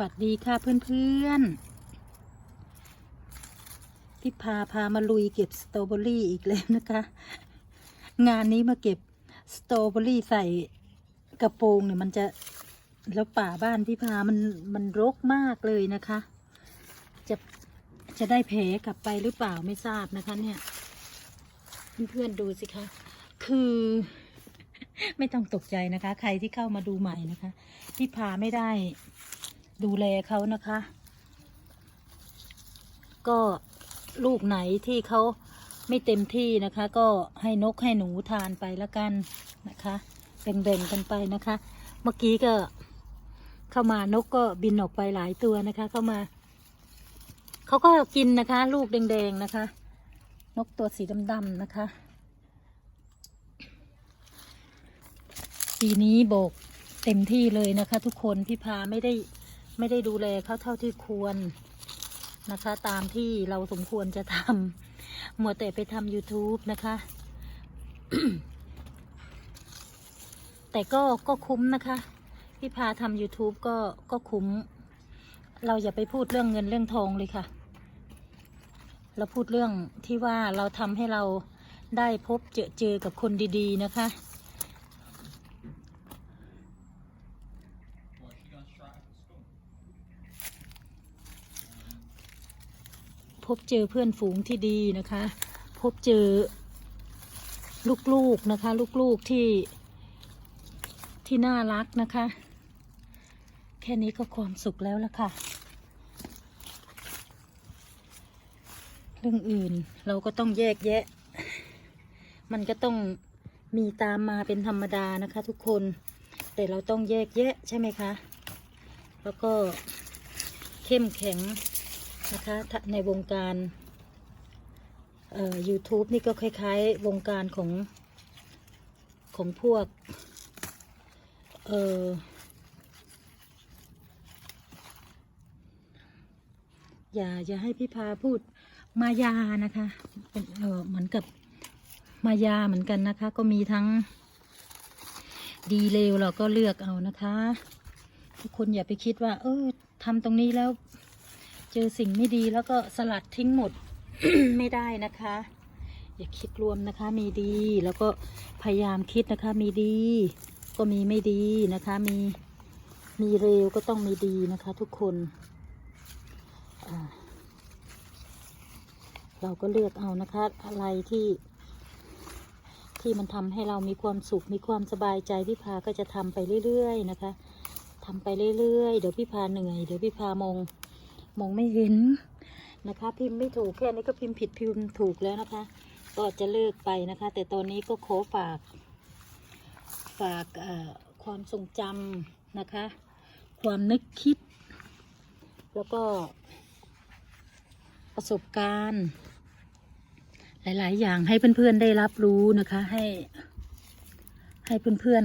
วัสดีค่ะเพื่อนๆพี่พาพามาลุยเก็บสตรอเบอรี่อีกแล้วนะคะ งานนี้มาเก็บสตรอเบอรี่ใส่กระโปรงเนี่ยมันจะแล้วป่าบ้านพี่พามันมันรกมากเลยนะคะ จะจะได้แผลกลับไปหรือเปล่าไม่ทราบนะคะเนี่ย เพื่อนๆดูสิคะ คือไม่ต้องตกใจนะคะ ใครที่เข้ามาดูใหม่นะคะ พี่พาไม่ได้ ดูแลเขานะคะ ก็ลูกไหนที่เขาไม่เต็มที่นะคะ ก็ให้นกให้หนูทานไปล้วกันนะคะแบ่งๆกันไปนะคะ เมื่อกี้ก็เข้ามานกก็บินออกไปหลายตัวนะคะ เข้ามาเขาก็กินนะคะ ลูกแดงๆนะคะ นกตัวสีดำๆนะคะปีนี้โบกเต็มที่เลยนะคะ ทุกคนพี่พาไม่ได้ ไม่ได้ดูแลเขาเท่าที่ควรนะคะ ตามที่เราสมควรจะทำหมัวแต่ไปทำ YouTube นะคะ แต่ก็ก็คุ้มนะคะพี่พาทำ YouTube ก็ก็คุ้ม เราอย่าไปพูดเรื่องเงินเรื่องทองเลยค่ะ เราพูดเรื่องที่ว่าเราทำให้เราได้พบเจอเจอกับคนดี ๆ นะคะ บเจอเพื่อนฝูงที่ดีนะคะ พบเจอลูกๆนะคะ ลูกๆที่ที่น่ารักนะคะ แค่นี้ก็ความสุขแล้วละค่ะ เรื่องอื่นเราก็ต้องแยกแยะ มันก็ต้องมีตามมาเป็นธรรมดานะคะ ทุกคน แต่เราต้องแยกแยะใช่ไหมคะ แล้วก็เข้มแข็ง นะคะในวงการเอ่อ YouTube นี่ก็คล้าย ๆ วงการของของพวก เอ่อ อย่าอย่าให้พี่พาพูดมายานะคะเป็นเออเหมือนกับมายาเหมือนกันนะคะ ก็มีทั้งดีเลวเราก็เลือกเอานะคะ ทุกคนอย่าไปคิดว่า เออทำตรงนี้แล้ว เจอสิ่งไม่ดีแล้วก็สลัดทิ้งหมด ไม่ได้นะคะ อย่าคิดรวมนะคะ มีดีแล้วก็พยายามคิดนะคะ มีดี ก็มีไม่ดีนะคะ มีมีเร็วก็ต้องมีดีนะคะ ทุกคนเราก็เลือกเอานะคะ อะไรที่ ที่มันทำให้เรามีความสุขมีความสบายใจพี่พาก็จะทำไปเรื่อยๆนะคะทำไปเรื่อยๆ เดี๋ยวพี่พาเหนื่อย เดี๋ยวพี่พามอง มองไม่เห็นนะคะ พิมพ์ไม่ถูกแค่นี้ก็พิมพ์ผิดพิมพ์ถูกแล้วนะคะ ก็จะเลิกไปนะคะ แต่ตอนนี้ก็ขอฝาก ฝากความทรงจำนะคะ ความนึกคิด แล้วก็ประสบการณ์ หลาย ๆ อย่างให้เพื่อน ๆ ได้รับรู้นะคะ ให้ให้เพื่อน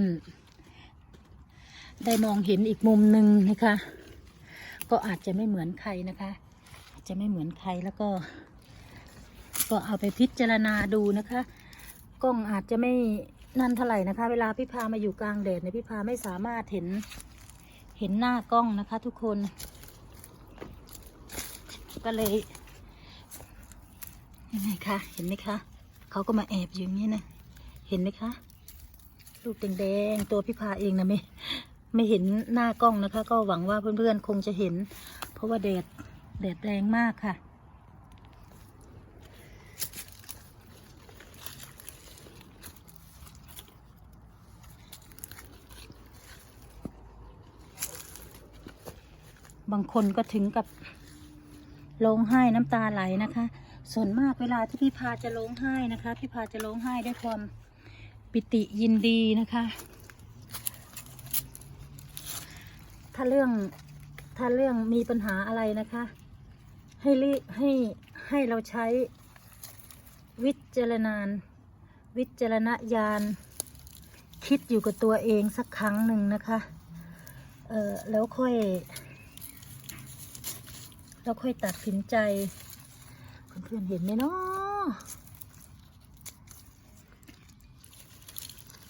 ๆ ได้มองเห็นอีกมุมหนึ่งนะคะ ก็อาจจะไม่เหมือนใครนะคะอาจจะไม่เหมือนใครแล้วก็ ก็เอาไปพิจารณาดูนะคะกล้องอาจจะไม่นั่นเท่าไหร่นะคะ เวลาพี่พามาอยู่กลางแดดเนี่ยพี่พาไม่สามารถเห็นเห็นหน้ากล้องนะคะ ทุกคน ก็เลยยังไงคะเห็นไหมคะเขาก็มาแอบอยู่อย่างนี้นะเห็นไหมคะลูกแดงๆตัวพี่พาเองนะไม่ ไม่เห็นหน้ากล้องนะคะ ก็หวังว่าเพื่อนๆคงจะเห็น เพราะว่าแดดแดดแรงมากค่ะ บางคนก็ถึงกับร้องไห้น้ำตาไหลนะคะ ส่วนมากเวลาที่พี่พาจะร้องไห้นะคะ พี่พาจะร้องไห้ด้วยความปิติยินดีนะคะ ถ้าเรื่องถ้าเรื่องมีปัญหาอะไรนะคะ ให้รีให้ให้เราใช้วิจารณานวิจารณญาณคิดอยู่กับตัวเองสักครั้งหนึ่งนะคะ เออแล้วค่อย แล้วค่อยตัดสินใจ เพื่อนๆเห็นไหมเนาะ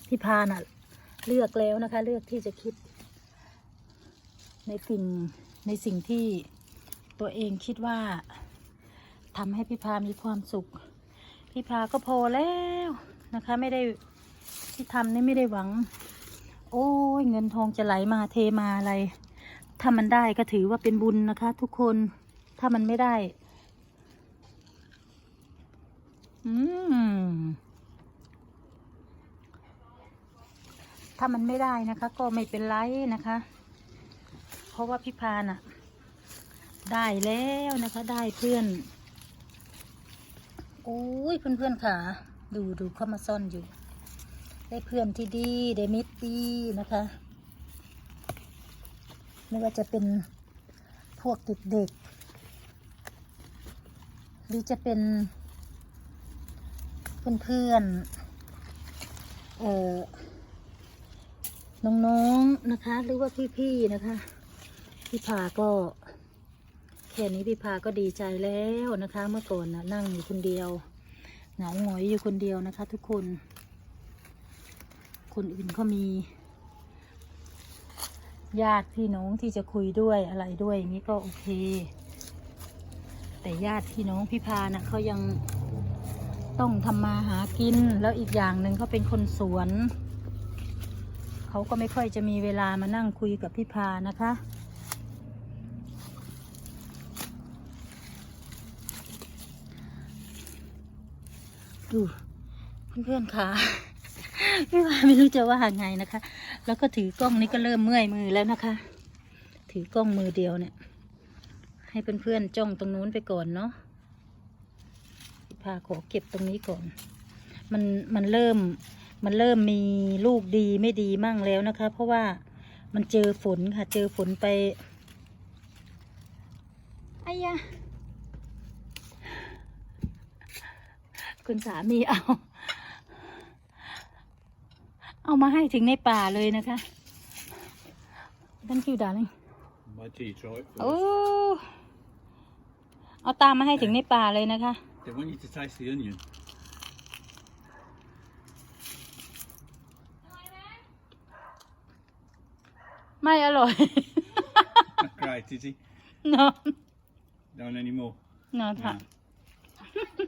พี่พาน่ะ เลือกแล้วนะคะ เลือกที่จะคิด ในสิ่งในสิ่งที่ตัวเองคิดว่าทำให้พี่พามีความสุข พี่พาก็พอแล้วนะคะ ไม่ได้ที่ทำนี่ไม่ได้หวัง โอ้ยเงินทองจะไหลมาเทมาอะไร ถ้ามันได้ก็ถือว่าเป็นบุญนะคะ ทุกคนถ้ามันไม่ได้ อืมถ้ามันไม่ได้นะคะ ก็ไม่เป็นไรนะคะ ราะว่าพี่พาน่ะได้แล้วนะคะได้เพื่อนโอ้ยเพื่อนเพื่อนๆค่ะดูดูเข้ามาซ่อนอยู่ ได้เพื่อนที่ดีได้มิตรดีนะคะไม่ว่าจะเป็นพวกเด็กๆหรือจะเป็นเพื่อนๆเอ่อน้องๆนะคะ หรือว่าพี่ๆนะคะ พี่พาก็แค่นี้พี่พาก็ดีใจแล้วนะคะ เมื่อก่อนนะนั่งอยู่คนเดียวเหงาหงอยอยู่คนเดียวนะคะ ทุกคน คนอื่นก็มี ญาติพี่น้องที่จะคุยด้วยอะไรด้วยอย่างนี้ก็โอเค แต่ญาติพี่น้องพี่พานะเขายังต้องทำมาหากิน แล้วอีกอย่างหนึ่งเขาเป็นคนสวน เขาก็ไม่ค่อยจะมีเวลามานั่งคุยกับพี่พานะคะ ดูเพื่อนๆค่ะพี่พาไม่รู้จะว่าไงนะคะ แล้วก็ถือกล้องนี้ก็เริ่มเมื่อยมือแล้วนะคะ ถือกล้องมือเดียวเนี่ย ให้เพื่อนๆจ้องตรงนู้นไปก่อนเนาะพี่พาขอเก็บตรงนี้ก่อน มันมันเริ่มมันเริ่มมีลูกดีไม่ดีมั่งแล้วนะคะ เพราะว่ามันเจอฝนค่ะ เจอฝนไปไอ้ยะ คุณสามีเอา เอามาให้ถึงในป่าเลยนะคะ thank you darling My tea, try it โอ้ first. เอาตามมาให้ถึงในป่าเลยนะคะ They want you to taste the onion. ไม่อร่อย Great, did he? no Don't anymore. no No. ค่ะติ๊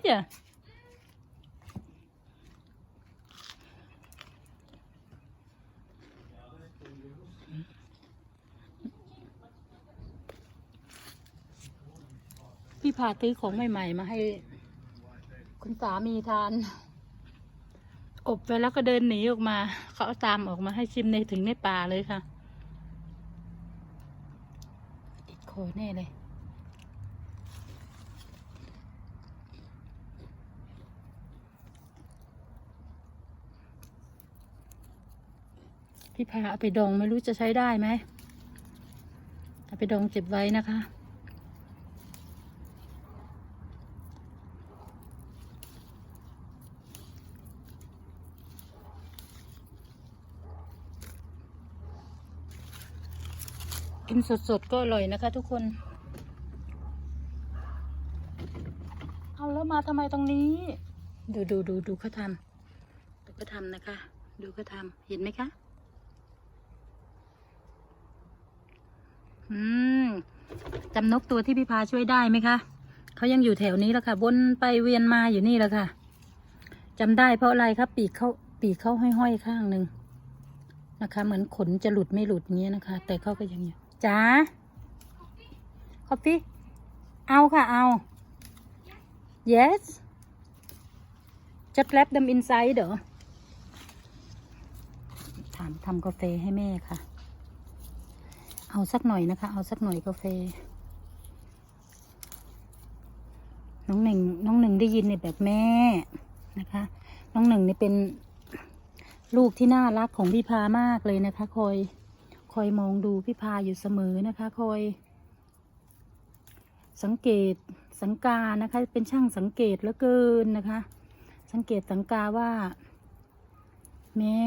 กอะพี่พาซื้อของใหม่ ๆ มาให้ คุณสามีทาน อบไปแล้วก็เดินหนีออกมา เขาเอาตามออกมาให้ชิมในถึงในป่าเลยค่ะ ติดคอแน่เลย พี่พาเอาไปดองไม่รู้จะใช้ได้ไหมเอาไปดองเก็บไว้นะคะ กินสดๆก็อร่อยนะคะทุกคน เอาแล้วมาทำไมตรงนี้ ดูดูดูดูเขาทำดูเขาทำนะคะ ดูเขาทำเห็นไหมคะ อืมจำนกตัวที่พี่พาช่วยได้ไหมคะเขายังอยู่แถวนี้แล้วค่ะวนไปเวียนมาอยู่นี่แล้วค่ะจำได้เพราะอะไรครับปีกเขาปีกเขาห้อยๆข้างหนึ่งนะคะ เหมือนขนจะหลุดไม่หลุดเงี้ยนะคะ แต่เขาก็ยังอยู่จ้าคอฟฟี่เอาค่ะเอา yes just wrap them inside เด้อถามทำกาแฟให้แม่ค่ะ เอาสักหน่อยนะคะ เอาสักหน่อยกาแฟ น้องหนึ่งน้องหนึ่งได้ยินในแบบแม่นะคะ น้องหนึ่งนี่เป็นลูกที่น่ารักของพี่พามากเลยนะคะ คอย คอยมองดูพี่พาอยู่เสมอนะคะ คอย สังเกตสังกานะคะ เป็นช่างสังเกตเหลือเกินนะคะ สังเกตสังกาว่า แม่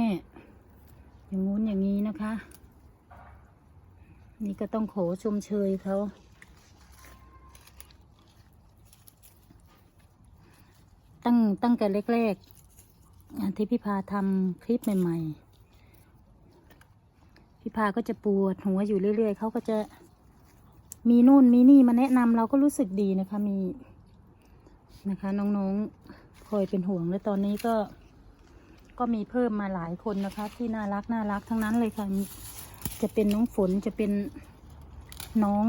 อย่างงู้นอย่างนี้นะคะ นี่ก็ต้องขอชมเชยเขา ตั้งตั้งแต่แรกๆอที่พี่พาทำคลิปใหม่ ๆ พี่พาก็จะปวดหัวอยู่เรื่อย ๆ เขาก็จะมีนู่นมีนี่มาแนะนำเราก็รู้สึกดีนะคะมีนะคะน้องๆคอยเป็นห่วงและตอนนี้ก็ก็มีเพิ่มมาหลายคนนะคะ ที่น่ารักน่ารักทั้งนั้นเลยค่ะ จะเป็นน้องฝนจะเป็นน้อง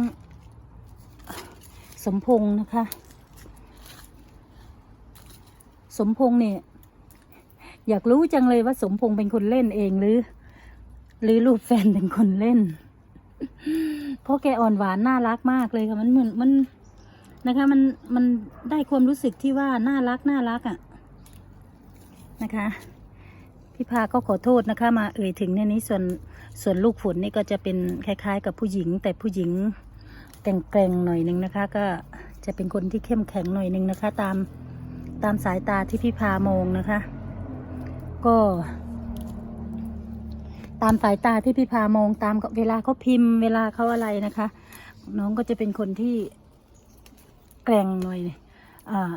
สมพงษ์นะคะ สมพงษ์เนี่ย อยากรู้จังเลยว่าสมพงษ์เป็นคนเล่นเองหรือ หรือลูกแฟนเป็นคนเล่น เพราะแกอ่อนหวานน่ารักมากเลยค่ะมันเหมือนมันนะคะมันมันได้ความรู้สึกที่ว่าน่ารักน่ารักอะ่ะนะคะ พี่พาก็ขอโทษนะคะ มาเอ่ยถึงในนี้ส่วน ส่วนลูกฝนนี่ก็จะเป็นคล้าย ๆ กับผู้หญิง แต่ผู้หญิงแกร่งๆหน่อยหนึ่งนะคะ ก็จะเป็นคนที่เข้มแข็งหน่อยหนึ่งนะคะ ตามตามสายตาที่พี่พามองนะคะ ก็ ตามสายตาที่พี่พามองตามเวลาเขาพิมพ์เวลาเขาอะไรนะคะ น้องก็จะเป็นคนที่แกร่งหน่อยอ่า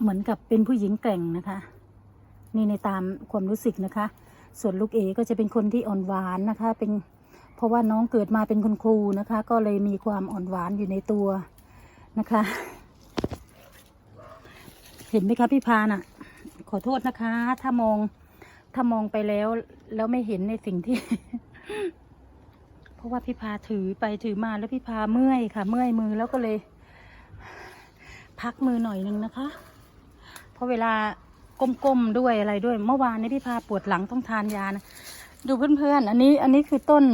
เหมือนกับเป็นผู้หญิงแกร่งนะคะ นี่ในตามความรู้สึกนะคะ ส่วนลูกเอก็จะเป็นคนที่อ่อนหวานนะคะ เป็นเพราะว่าน้องเกิดมาเป็นคุณครูนะคะ ก็เลยมีความอ่อนหวานอยู่ในตัวนะคะ เห็นไหมคะพี่พาน่ะ ขอโทษนะคะ ถ้ามองถ้ามองไปแล้ว แล้วไม่เห็นในสิ่งที่ เพราะว่าพี่พาถือไปถือมาแล้วพี่พาเมื่อยค่ะ เมื่อยมือแล้วก็เลย พักมือหน่อยนึงนะคะ เพราะเวลา ก้มๆด้วยอะไรด้วย เมื่อวานนี้พี่พาปวดหลังต้องทานยานะดูเพื่อนๆ อันนี้อันนี้คือต้น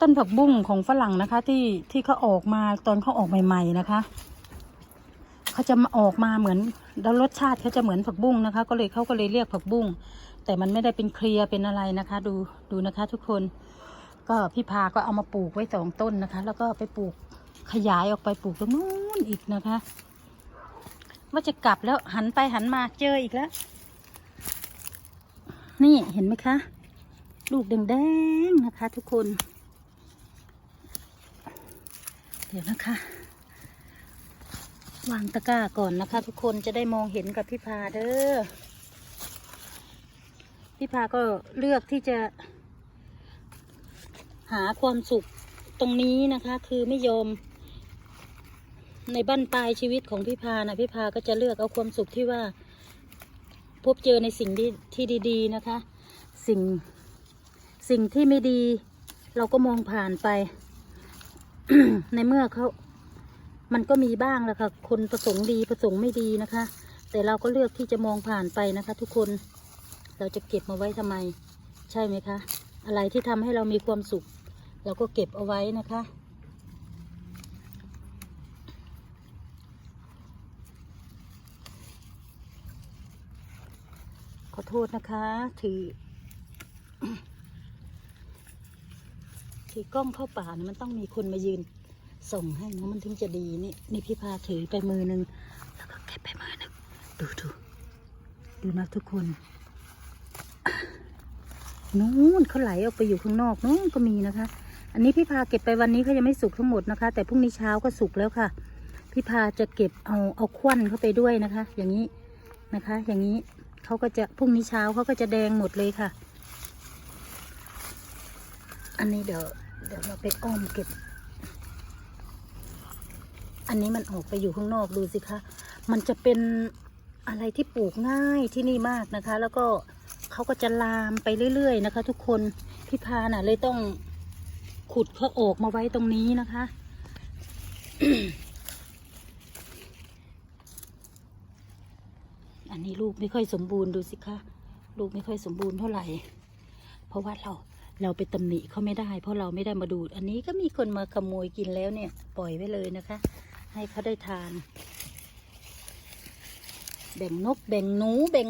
ต้นผักบุ้งของฝรั่งนะคะ ที่ที่เขาออกมาตอนเขาออกใหม่ ๆนะคะเขาจะมาออกมาเหมือนแล้วรสชาติเขาจะเหมือนผักบุ้งนะคะ ก็เลยเขาก็เลยเรียกผักบุ้งแต่มันไม่ได้เป็นเคลียร์เป็นอะไรนะคะ ดูดูนะคะ ทุกคน ก็พี่พาก็เอามาปลูกไว้สองต้นนะคะ แล้วก็ไปปลูกขยายออกไปปลูกตรงนู้นอีกนะคะ ว่าจะกลับแล้วหันไปหันมาเจออีกแล้ว นี่เห็นไหมคะ ลูกแดงๆนะคะ ทุกคน เดี๋ยวนะคะ วางตะกร้าก่อนนะคะ ทุกคนจะได้มองเห็นกับพี่พาเด้อพี่พาก็เลือกที่จะ หาความสุขตรงนี้นะคะ คือไม่ยอม ในบั้นปลายชีวิตของพี่พานะพี่พาก็จะเลือกเอาความสุขที่ว่า พบเจอในสิ่งที่ที่ดีๆนะคะ สิ่งสิ่งที่ไม่ดี เราก็มองผ่านไป ในเมื่อเขา มันก็มีบ้างแหละค่ะคนประสงค์ดีประสงค์ไม่ดีนะคะ แต่เราก็เลือกที่จะมองผ่านไปนะคะ ทุกคนเราจะเก็บมาไว้ทำไม ใช่ไหมคะ อะไรที่ทำให้เรามีความสุข เราก็เก็บเอาไว้นะคะ โทษนะคะ ถือ ถือกล้องเข้าป่าเนี่ยมันต้องมีคนมายืน ส่งให้นะมันถึงจะดีนี่นี่พี่พาถือไปมือหนึ่งแล้วก็เก็บไปมือหนึ่งดูดูดูนะทุกคนนู้นเขาไหลออกไปอยู่ข้างนอกนู้นก็มีนะคะ อันนี้พี่พาเก็บไปวันนี้เขายังไม่สุกทั้งหมดนะคะ แต่พรุ่งนี้เช้าก็สุกแล้วค่ะ พี่พาจะเก็บเอาเอาควันเข้าไปด้วยนะคะ อย่างนี้นะคะ อย่างนี้ เขาก็จะพรุ่งนี้เช้าเขาก็จะแดงหมดเลยค่ะ อันนี้เดี๋ยวเดี๋ยวเราไปอ้อมเก็บ อันนี้มันออกไปอยู่ข้างนอกดูสิคะ มันจะเป็นอะไรที่ปลูกง่ายที่นี่มากนะคะ แล้วก็เขาก็จะลามไปเรื่อย ๆ นะคะ ทุกคนพี่พาน่ะเลยต้องขุดเขาออกมาไว้ตรงนี้นะคะ อันนี้ลูกไม่ค่อยสมบูรณ์ดูสิคะลูกไม่ค่อยสมบูรณ์เท่าไหร่ เพราะว่าเราเราไปตำหนิเขาไม่ได้ เพราะเราไม่ได้มาดูด อันนี้ก็มีคนมาขโมยกินแล้วเนี่ย ปล่อยไว้เลยนะคะ ให้เขาได้ทาน แบ่งนกแบ่งหนูแบ่ง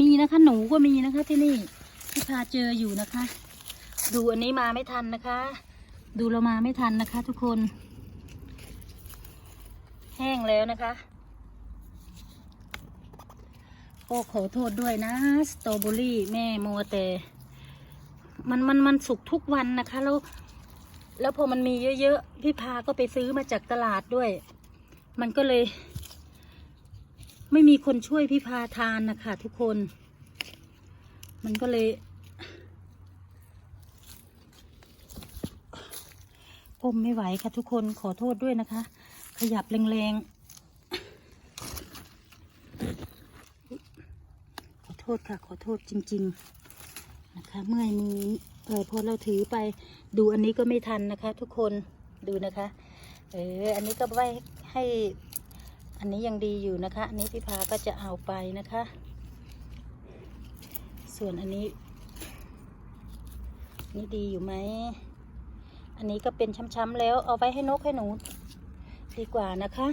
มีนะคะหนูก็มีนะคะที่นี่ที่พาเจออยู่นะคะ ดูอันนี้มาไม่ทันนะคะ ดูเรามาไม่ทันนะคะ ทุกคน แห้งแล้วนะคะโอ้ขอโทษด้วยนะ สตรอเบอรี่แม่มัวแต่ มันมันมันสุกทุกวันนะคะ แล้ว แล้วพอมันมีเยอะๆ พี่พาก็ไปซื้อมาจากตลาดด้วย มันก็เลย ไม่มีคนช่วยพี่พาทานนะคะทุกคน มันก็เลยก้มไม่ไหวค่ะทุกคนขอโทษด้วยนะคะ ขยับแรงๆ ขอโทษค่ะ ขอโทษจริง ๆ นะคะ เมื่อยมือเออพอเราถือไปดูอันนี้ก็ไม่ทันนะคะ ทุกคนดูนะคะ เออ อันนี้ก็ไว้ให้ อันนี้ยังดีอยู่นะคะ อันนี้พี่พาก็จะเอาไปนะคะ ส่วนอันนี้ นี่ดีอยู่ไหมอันนี้ก็เป็นช้ำๆแล้วเอาไว้ให้นกให้หนู ดีกว่านะคะ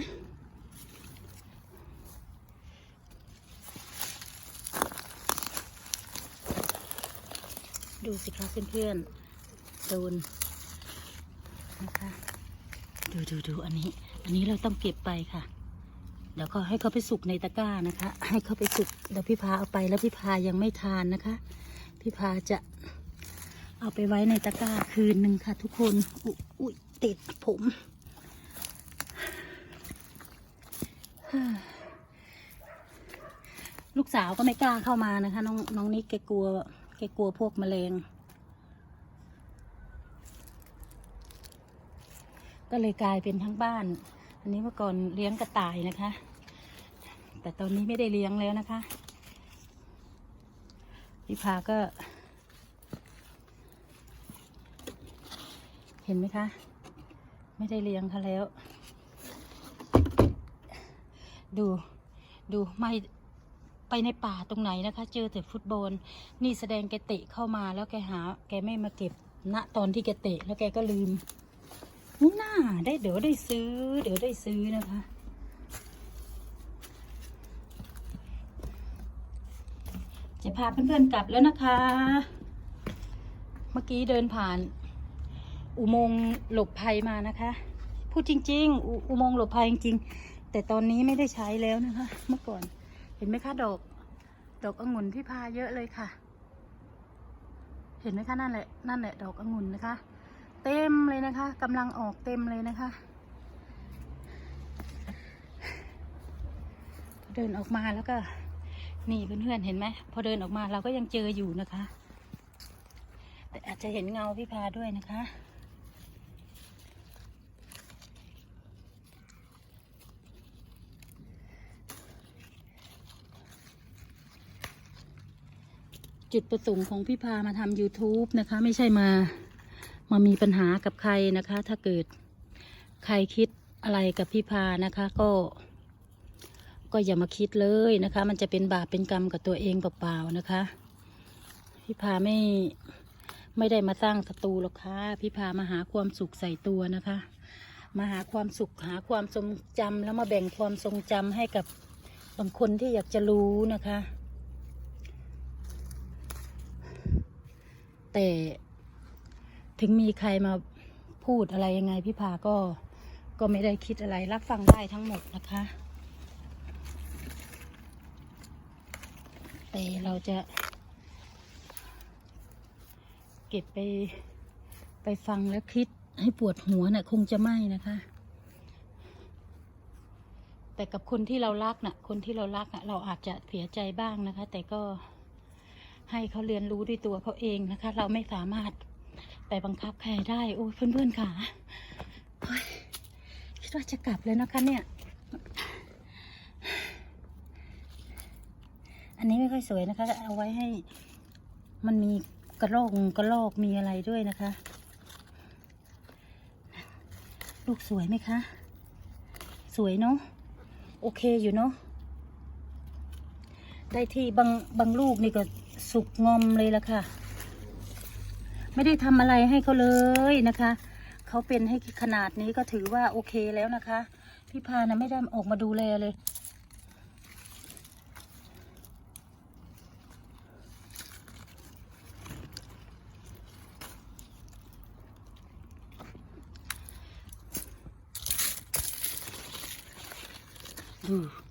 ดูสิคะเพื่อนๆโดนนะคะดูดูดูอันนี้ อันนี้เราต้องเก็บไปค่ะ เดี๋ยวก็ให้เขาไปสุกในตะกร้านะคะ ให้เขาไปสุกเดี๋ยวพี่พาเอาไปแล้วพี่พายังไม่ทานนะคะ พี่พาจะเอาไปไว้ในตะกร้าคืนหนึ่งค่ะ ทุกคน อุยอุ๊ยติดผม ลูกสาวก็ไม่กล้าเข้ามานะคะ น้องน้องนิกแกกลัวแกกลัวพวกแมลง ก็เลยกลายเป็นทั้งบ้าน อันนี้เมื่อก่อนเลี้ยงกระต่ายนะคะ แต่ตอนนี้ไม่ได้เลี้ยงแล้วนะคะพี่พาก็ เห็นไหมคะ ไม่ได้เลี้ยงเขาแล้ว ดู ดูไม่ไปในป่าตรงไหนนะคะ เจอแต่ฟุตบอลนี่แสดงแกเตะเข้ามาแล้วแกหา แกไม่มาเก็บณตอนที่แกเตะแล้วแกก็ลืมน่าได้เดี๋ยวได้ซื้อ เดี๋ยวได้ซื้อนะคะจะพาเพื่อนๆกลับแล้วนะคะ เมื่อกี้เดินผ่าน อุโมงค์หลบภัยมานะคะ พูดจริง ๆ อุอุโมงค์หลบภัยจริงๆ แต่ตอนนี้ไม่ได้ใช้แล้วนะคะ เมื่อก่อน เห็นไหมคะดอก ดอกองุ่นพี่พาเยอะเลยค่ะ เห็นไหมคะนั่นแหละนั่นแหละดอกองุ่นนะคะ เต็มเลยนะคะกำลังออกเต็มเลยนะคะ เดินออกมาแล้วก็นี่เพื่อนๆเห็นไหมพอเดินออกมาเราก็ยังเจออยู่นะคะ แต่อาจจะเห็นเงาพี่พาด้วยนะคะ จุดประสงค์ของพี่พามาทำ YouTube นะคะ ไม่ใช่มามามีปัญหากับใครนะคะ ถ้าเกิดใครคิดอะไรกับพี่พานะคะ ก็ ก็อย่ามาคิดเลยนะคะ มันจะเป็นบาปเป็นกรรมกับตัวเองเปล่าๆนะคะ พี่พาไม่ไม่ได้มาสร้างศัตรูหรอกค่ะพี่พามาหาความสุขใส่ตัวนะคะ มาหาความสุขหาความทรงจำแล้วมาแบ่งความทรงจำให้กับบางคนที่อยากจะรู้นะคะ แต่ถึงมีใครมาพูดอะไรยังไงพี่พาก็ก็ไม่ได้คิดอะไรรับฟังได้ทั้งหมดนะคะ แต่เราจะเก็บไปไปฟังแล้วคิดให้ปวดหัวน่ะคงจะไม่นะคะ แต่กับคนที่เรารักน่ะ คนที่เรารักน่ะ เราอาจจะเสียใจบ้างนะคะ แต่ก็ ให้เขาเรียนรู้ด้วยตัวเขาเองนะคะ เราไม่สามารถไปบังคับใครได้ โอ้ยเพื่อนๆค่ะคิดว่าจะกลับเลยนะคะเนี่ย อันนี้ไม่ค่อยสวยนะคะ เอาไว้ให้มันมีกระโรกกระโรกมีอะไรด้วยนะคะ ลูกสวยไหมคะ สวยเนาะโอเคอยู่เนาะได้ที่บางบางลูกนี่ก็ สุกงอมเลยละค่ะ ไม่ได้ทำอะไรให้เขาเลยนะคะ เขาเป็นให้ขนาดนี้ก็ถือว่าโอเคแล้วนะคะ พี่พานะไม่ได้ออกมาดูแลเลย ดู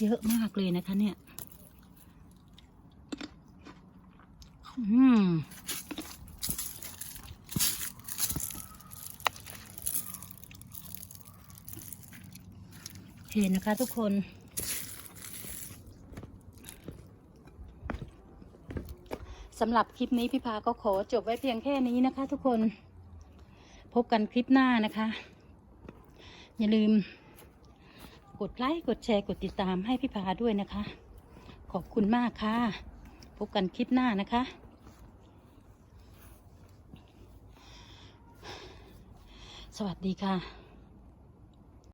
เยอะมากเลยนะคะเนี่ย อืมเห็นนะคะทุกคน สำหรับคลิปนี้พี่พาก็ขอจบไว้เพียงแค่นี้นะคะทุกคน พบกันคลิปหน้านะคะ อย่าลืม กดไลค์ กดแชร์ กดติดตามให้พี่พาด้วยนะคะ ขอบคุณมากค่ะ พบกันคลิปหน้านะคะ สวัสดีค่ะ